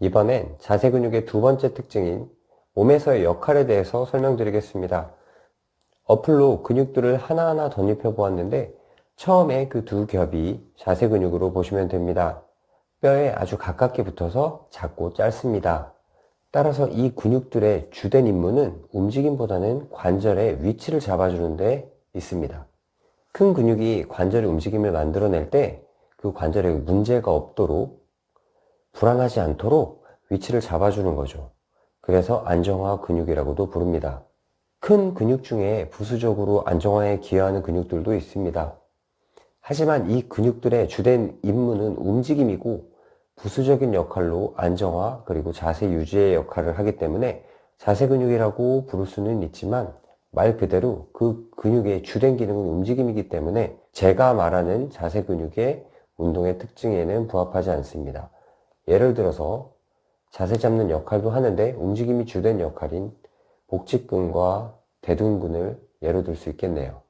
이번엔 자세 근육의 두 번째 특징인 몸에서의 역할에 대해서 설명드리겠습니다. 어플로 근육들을 하나하나 덧입혀 보았는데 처음에 그 두 겹이 자세 근육으로 보시면 됩니다. 뼈에 아주 가깝게 붙어서 작고 짧습니다. 따라서 이 근육들의 주된 임무는 움직임보다는 관절의 위치를 잡아주는 데 있습니다. 큰 근육이 관절의 움직임을 만들어낼 때 그 관절에 문제가 없도록 불안하지 않도록 위치를 잡아주는 거죠. 그래서 안정화 근육이라고도 부릅니다. 큰 근육 중에 부수적으로 안정화에 기여하는 근육들도 있습니다. 하지만 이 근육들의 주된 임무는 움직임이고 부수적인 역할로 안정화 그리고 자세 유지의 역할을 하기 때문에 자세 근육이라고 부를 수는 있지만 말 그대로 그 근육의 주된 기능은 움직임이기 때문에 제가 말하는 자세 근육의 운동의 특징에는 부합하지 않습니다. 예를 들어서 자세 잡는 역할도 하는데 움직임이 주된 역할인 복직근과 대둔근을 예로 들 수 있겠네요.